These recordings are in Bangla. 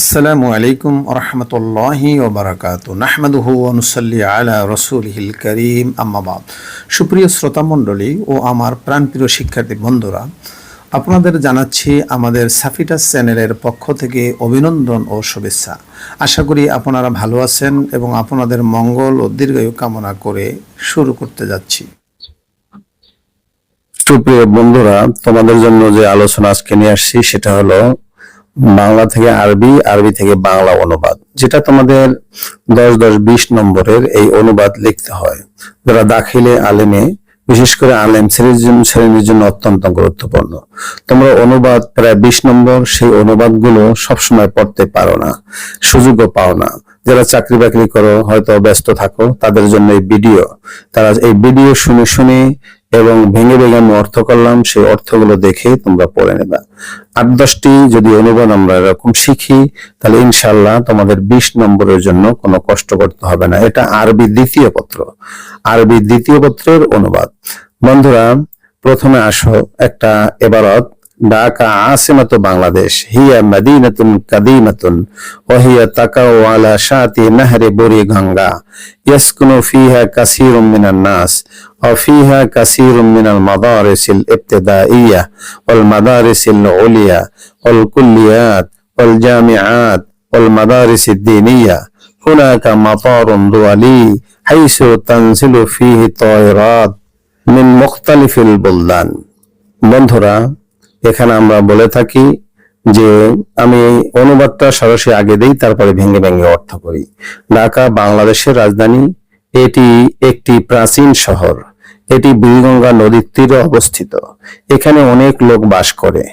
আসসালামু আলাইকুম রহমতুল্লাহি ওবরাকাত নাহমাদুহু অনুসল্লি আলা রসুলহিল করিম। আম্মাবাদ সুপ্রিয় শ্রোতা মণ্ডলী ও আমার প্রাণপ্রিয় শিক্ষার্থী বন্ধুরা, আপনাদের জানাচ্ছি আমাদের সাফিটাস চ্যানেলের পক্ষ থেকে অভিনন্দন ও শুভেচ্ছা। আশা করি আপনারা ভালো আছেন এবং আপনাদের মঙ্গল ও দীর্ঘায়ু কামনা করে শুরু করতে যাচ্ছি। সুপ্রিয় বন্ধুরা, তোমাদের জন্য যে আলোচনা আজকে নিয়ে আসছি, সেটা হলো বাংলা থেকে আরবি আরবি থেকে বাংলা অনুবাদ, যেটা তোমাদের দশ দশ বিশ নম্বরের এই অনুবাদ লিখতে হয়। যারা দাখিলে আলেমে, বিশেষ করে আলেম শ্রেণির জন্য অত্যন্ত গুরুত্বপূর্ণ। তোমরা অনুবাদ প্রায় বিশ নম্বর, সেই অনুবাদগুলো সবসময় পড়তে পারো না, সুযোগও পাও না। যারা চাকরি বাকরি করো, হয়তো ব্যস্ত থাকো, তাদের জন্য এই ভিডিও, তারা এই ভিডিও শুনে শুনে এবং ভেঙে ভেঙে আমি অর্থ করলাম, সেই অর্থগুলো দেখে তোমরা পড়ে নেবা। আট দশটি যদি অনুবাদ আমরা এরকম শিখি, তাহলে ইনশাল্লাহ তোমাদের বিশ নম্বরের জন্য কোনো কষ্ট করতে হবে না। এটা আরবি দ্বিতীয় পত্র। আরবি দ্বিতীয় পত্রের অনুবাদ। বন্ধুরা, প্রথমে আসো একটা এবারত ঢাকা আসিমাতু বাংলাদেশ হিয়া মদিনাতুন কাদিমাতুন ওহিয়া তাকাউ আলা শাতি নাহরে বুড়ি গঙ্গা ইয়াসকুনু ফিহা কাসীরুম মিনান নাস وفيها كثير من المدارس الابتدائية والمدارس العليا والكليات والجامعات والمدارس الدينية هناك مطار دولي حيث تنزل فيه طائرات من مختلف البلدان বন্ধুরা এখানে আমরা বলে থাকি যে আমি অনুবাদটা সরাসরি আগে দেই, তারপরে ভেঙে ভেঙে অর্থ করি। ঢাকা, বাংলাদেশের রাজধানী, এটি একটি প্রাচীন শহর। এটি বুড়িগঙ্গা নদীর তীরে অবস্থিত। এখানে অনেক লোক বাস করে।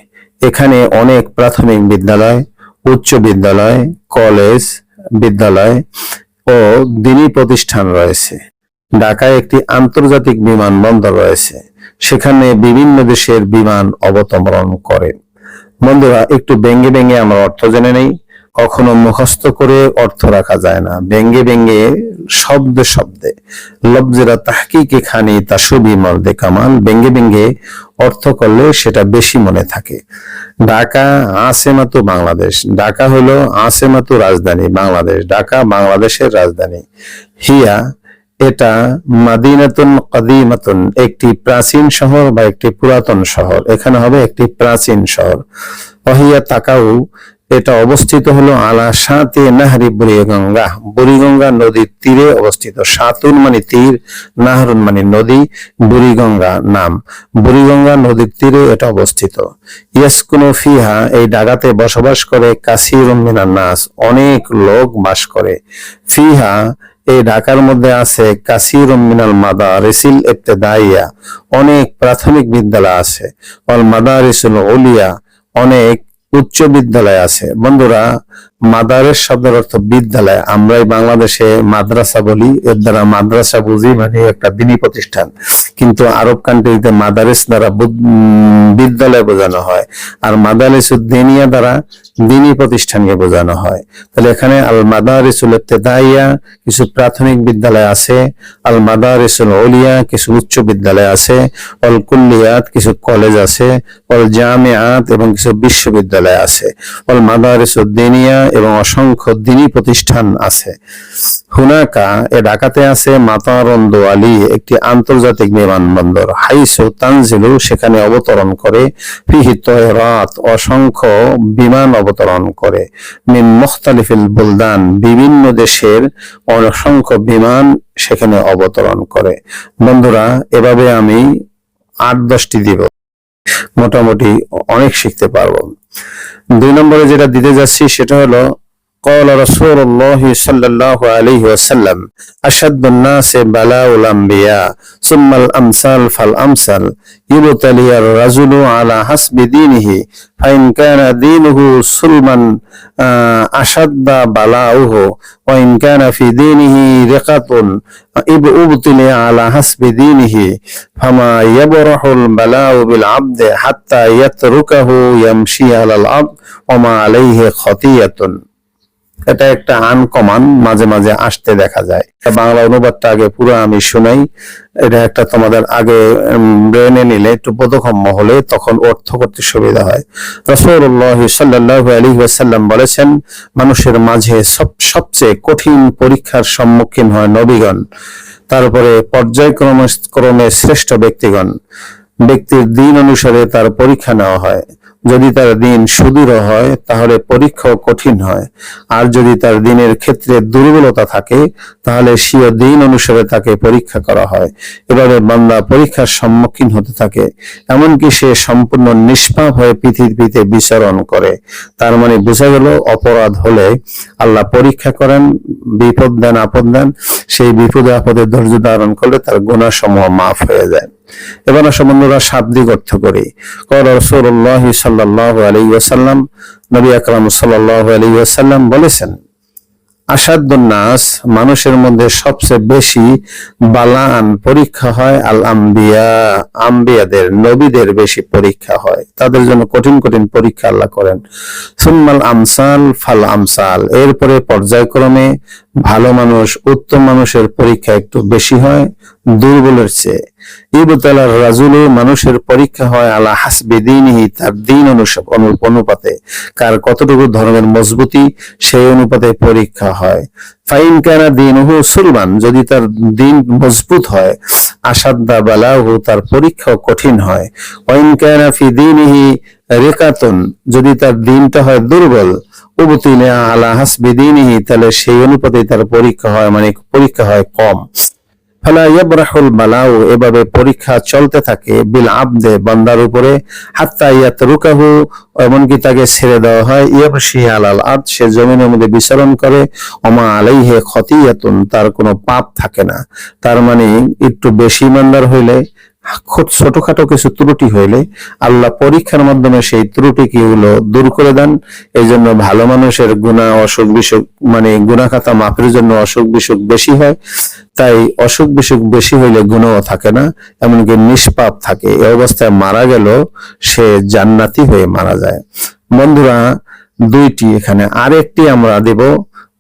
এখানে অনেক প্রাথমিক বিদ্যালয়, উচ্চ বিদ্যালয়, কলেজ, বিদ্যালয় ও দিনী প্রতিষ্ঠান রয়েছে। ঢাকায় একটি আন্তর্জাতিক বিমানবন্দর রয়েছে। সেখানে বিভিন্ন দেশের বিমান অবতরণ করে। বন্ধুরা, একটু ব্যঙ্গে ব্যঙ্গে আমরা অর্থ জেনে নেই। কখনো মুখস্থ করে অর্থ রাখা যায় না। ব্যঙ্গে ব্যঙ্গে শব্দে শব্দে। লব্জেরা তাহকিকে খানি তা সুবি মর্দে কামাল। ব্যঙ্গে ব্যঙ্গে অর্থ করলে সেটা বেশি মনে থাকে। ঢাকা আসেমাতু বাংলাদেশ। ঢাকা হলো আসে আসেমাতু রাজধানী বাংলাদেশ। ঢাকা বাংলাদেশের রাজধানী। হিয়া এটা মাদিনাতুন কাদিমাতুন, একটি প্রাচীন শহর বা একটি পুরাতন শহর। এখানে হবে একটি প্রাচীন শহর। অহিয়া তাকাউ, এটা অবস্থিত হলো আলা সাতে নাহরি বুড়িগঙ্গা। বুড়িগঙ্গা নদীর তীরে অবস্থিত। সাতুন মানে তীর, নাহরুন মানে নদী, বুড়িগঙ্গা নাম। বুড়িগঙ্গা নদীর তীরে এটা অবস্থিত। ইয়াসকুনু ফিহা, এই ডাগাতে বসবাস করে কাসির মিনান নাস। অনেক লোক বাস করে। ফিহা এই ঢাকার মধ্যে আছে কাসির মিনাল মাদা রেসিল ইবতেদাইয়া। অনেক প্রাথমিক বিদ্যালয় আছে। অল মাদা মাদারিসুল ওলিয়া অনেক উচ্চ বিদ্যালয় আছে। বন্ধুরা, মাদারের শব্দের অর্থ বিদ্যালয়। আমরাই বাংলাদেশে মাদ্রাসা বলি। এর দ্বারা মাদ্রাসা বুঝি মানে একটা দিনী প্রতিষ্ঠান। কিন্তু আরব কান্ট্রিতে মাদারেস দ্বারা বিদ্যালয় বোঝানো হয়। আর মাদারিস উদ্দিনিয়া দ্বারা দিনী প্রতিষ্ঠানকে বোঝানো হয়। তাহলে এখানে আল মাদারিসুল ইবতেদাইয়া কিছু প্রাথমিক বিদ্যালয় আছে। আল মাদারিসুল ওলিয়া কিছু উচ্চ বিদ্যালয় আছে। অল কুল্লিয়াত কিছু কলেজ আছে। অল জামিয়াত এবং কিছু বিশ্ববিদ্যালয় আছে। অল মাদারিসুদ্দিনিয়া এবং অসংখ্য দিনী প্রতিষ্ঠান আছে। হুনাকা এ ঢাকাতে আছে মাতারন দোয়ালি একটি আন্তর্জাতিক বিমানবন্দর। হাইসু তানজিলু সেখানে অবতরণ করে। ফিহি তয়রাত অসংখ্য বিমান অবতরণ করে। মিন মুখতালিফিল বুলদান, বিভিন্ন দেশের অসংখ্য বিমান সেখানে অবতরণ করে। বন্ধুরা, এভাবে আমি আট দশটি দিব মোটামুটি অনেক শিখতে পারব। দুই নম্বরে যেটা দিতে যাচ্ছি সেটা হলো قال رسول الله صلى الله عليه وسلم أشد الناس بلاء الأنبياء ثم الأمثال فالأمثل. يبتلي الرجل على حسب دينه فإن كان دينه سلما آه، أشد بلاؤه. وإن كان في دينه رقة أبتلي على حسب دينه. فما يبرح البلاء بالعبد حتى يتركه يمشي على الأرض وما عليه خطية. এটা একটা আনকমান মাঝে মাঝে আসতে দেখা যায়। বাংলা অনুবাদটা আগে পুরো আমি শুনাই। এটা একটা তোমাদের আগে ব্রেনে নিলে একটু বোধগম্য হলে তখন অর্থ করতে সুবিধা হয়। রসুল্লাহ সাল্লাহ আলী ওয়াসাল্লাম বলেছেন, মানুষের মাঝে সব, সবচেয়ে কঠিন পরীক্ষার সম্মুখীন হয় নবীগণ। তারপরে পর্যায়ক্রমে, ক্রমে শ্রেষ্ঠ ব্যক্তিগণ। ব্যক্তির দিন অনুসারে তার পরীক্ষা নেওয়া হয়। যদি তার দিন সুদূর হয়, তাহলে পরীক্ষাও কঠিন হয়। আর যদি তার দিনের ক্ষেত্রে দুর্বলতা থাকে, তাহলে স্বীয় দিন অনুসারে তাকে পরীক্ষা করা হয়। এভাবে বান্দা পরীক্ষার সম্মুখীন হতে থাকে। এমনকি সে সম্পূর্ণ নিষ্পাপ হয়ে পৃথিবীতে বিচরণ করে। তার মানে বোঝা গেল, অপরাধ হলে আল্লাহ পরীক্ষা করেন, বিপদ দেন, আপদ দেন। সেই বিপদে আপদে ধৈর্য ধারণ করলে তার গুণা সমূহ মাফ হয়ে যায়। এবার আসো বন্ধুরা, শাব্দিক অর্থ করি। কর সাল্লাহ আলী ওয়াসাল্লাম নবী আকরাম সাল্লাহ আলী ওয়াসাল্লাম বলেছেন আসাদুন্নাস মানুষের মধ্যে সবচেয়ে বেশি বালান পরীক্ষা হয় আল আম্বিয়া আম্বিয়াদের, নবীদের বেশি পরীক্ষা হয়। তাদের জন্য কঠিন কঠিন পরীক্ষা আল্লাহ করেন। সুম্মাল আমসাল ফাল আমসাল। এরপরে পর্যায়ক্রমে ভালো মানুষ, উত্তম মানুষের পরীক্ষা একটু বেশি হয়। দুর্বলের চেয়ে ইবতালার রাজুলু মানুষের পরীক্ষা হয় আলা হাসবি দিনহি, তার দিন অনুসব, অনু- অনুপাতে। কার কতটুকু ধর্মের মজবুতি, সেই অনুপাতে পরীক্ষা হয়। ফাইন কানা দিনহু সুলমান, যদি তার দিন মজবুত হয় আসাদ্দা বালাহু, তার পরীক্ষাও কঠিন হয়। ওয়াইন কানা ফি দিনহি রেকাতুন, যদি তার দিনটা হয় দুর্বল উবতিলে আলা হাসবি দিনহি, তাহলে সেই অনুপাতে তার পরীক্ষা হয় মানে পরীক্ষা হয় কম। ফালা এভাবে পরীক্ষা চলতে থাকে বিল আবদে বান্দার উপরে, হাত্তা ইয়াতরুকাহু, এমনকি তাকে ছেড়ে দেওয়া হয় ইয়াবশি আলাল আদ সে জমিনের মধ্যে বিচরণ করে অমা আলাইহে খতিয়াতুন, তার কোনো পাপ থাকে না। তার মানে একটু বেশি ইমানদার হইলে ছোটখাটো কিছু ত্রুটি হইলে আল্লাহ পরীক্ষার মাধ্যমে সেই ত্রুটি কি হলো দূর করে দেন। এই জন্য ভালো মানুষের গুণা, অসুখ বিসুখ মানে গুণা খাতা মাপের জন্য অসুখ বিসুখ বেশি হয়। তাই অসুখ বিসুখ বেশি হইলে গুণও থাকে না, এমনকি নিষ্পাপ থাকে। এই অবস্থায় মারা গেল সে জান্নাতি হয়ে মারা যায়। বন্ধুরা, দুইটি এখানে আরেকটি আমরা দেব,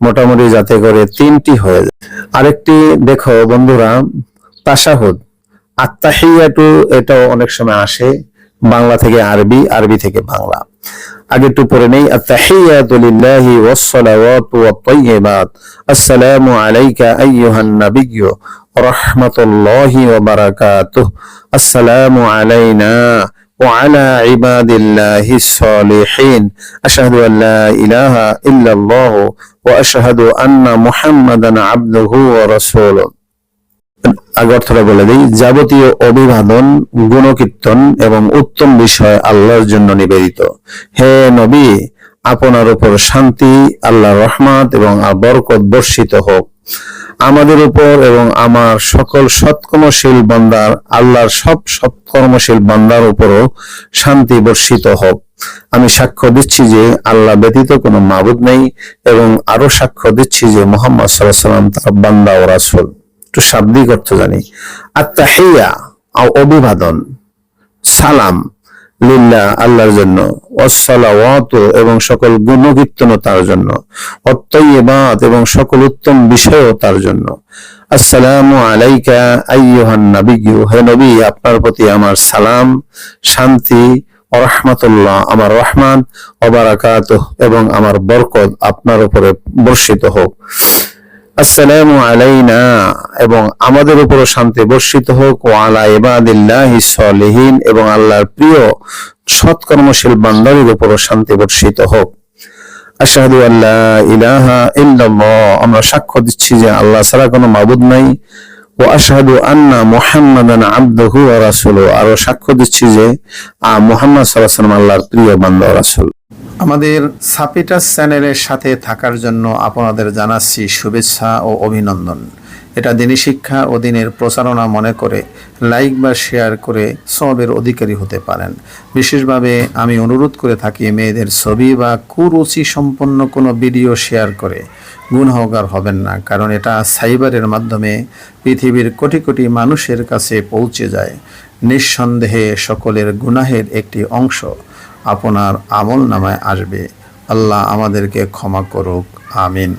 মোটামুটি যাতে করে তিনটি হয়ে যায়। আরেকটি দেখো বন্ধুরা তাসাহুদ আত্মাহিয়াটু এটাও অনেক সময় আসে বাংলা থেকে আরবি আরবি থেকে বাংলা আগে একটু পড়ে নেই আত্তাহিয়াতু লিল্লাহি ওয়াস সালাওয়াতু ওয়াত তাইয়্যিবাত আসসালামু আলাইকা আইয়ুহান নাবিয়্যু রাহমাতুল্লাহি ওয়া বারাকাতুহু আসসালামু আলাইনা وعلى عباد الله الصالحين أشهد أن لا إله إلا الله وأشهد أن محمدا عبده ورسوله আগে অর্থটা বলে দিই, যাবতীয় অভিবাদন, গুণকীর্তন এবং উত্তম বিষয় আল্লাহর জন্য নিবেদিত। হে নবী, আপনার উপর শান্তি আল্লাহ রহমত এবং বরকত বর্ষিত হোক। আমাদের উপর এবং আমার সকল সৎকর্মশীল বান্দার, আল্লাহর সব সৎকর্মশীল বান্দার উপরও শান্তি বর্ষিত হোক। আমি সাক্ষ্য দিচ্ছি যে আল্লাহ ব্যতীত কোনো মাবুদ নেই এবং আরও সাক্ষ্য দিচ্ছি যে মোহাম্মদ সাল্লাহ সাল্লাম তার বান্দা ও রাসূল। একটু শাব্দিক অর্থ জানি। আত্মাহিয়া অভিবাদন, সালাম লিল্লাহ আল্লাহর জন্য। অসলাওয়াত এবং সকল গুণকীর্তন তার জন্য। অত্যইবাদ এবং সকল উত্তম বিষয়ও তার জন্য। আসসালামু আলাইকা, আইয়ুহান নাবিয়্যু। হে নবী, আপনার প্রতি আমার সালাম, শান্তি রহমাতুল্লাহ। আমার রহমান অবারাকাত এবং আমার বরকত আপনার উপরে বর্ষিত হোক। আসসালামু আলাইনা, এবং আমাদের উপর শান্তি বর্ষিত হোক ও আলা ইবাদিল্লাহি সলিহিন, এবং আল্লাহর প্রিয় সৎকর্মশীল বান্দাদের উপর শান্তি বর্ষিত হোক। আশহাদু আল্লাহ ইলাহা ইল্লাল্লাহ, আমরা সাক্ষ্য দিচ্ছি যে আল্লাহ ছাড়া কোনো মাবুদ নাই। ও আশহাদু আন্না মুহাম্মাদান আবদুহু ওয়া রাসূলুহু আরও সাক্ষ্য দিচ্ছি যে মুহাম্মদ সাল্লাল্লাহু আলাইহি আল্লাহর প্রিয় বান্দা রাসূল। আমাদের সাপিটাস চ্যানেলের সাথে থাকার জন্য আপনাদের জানাচ্ছি শুভেচ্ছা ও অভিনন্দন। এটা দিনী শিক্ষা ও দিনের প্রচারণা মনে করে লাইক বা শেয়ার করে সবের অধিকারী হতে পারেন। বিশেষভাবে আমি অনুরোধ করে থাকি মেয়েদের ছবি বা কুরুচি সম্পন্ন কোনো ভিডিও শেয়ার করে। গুণহগার হবেন না, কারণ এটা সাইবারের মাধ্যমে পৃথিবীর কোটি কোটি মানুষের কাছে পৌঁছে যায়। নিঃসন্দেহে সকলের গুনাহের একটি অংশ। আপনার আমল নামায় আসবে। আল্লাহ আমাদেরকে ক্ষমা করুক আমিন।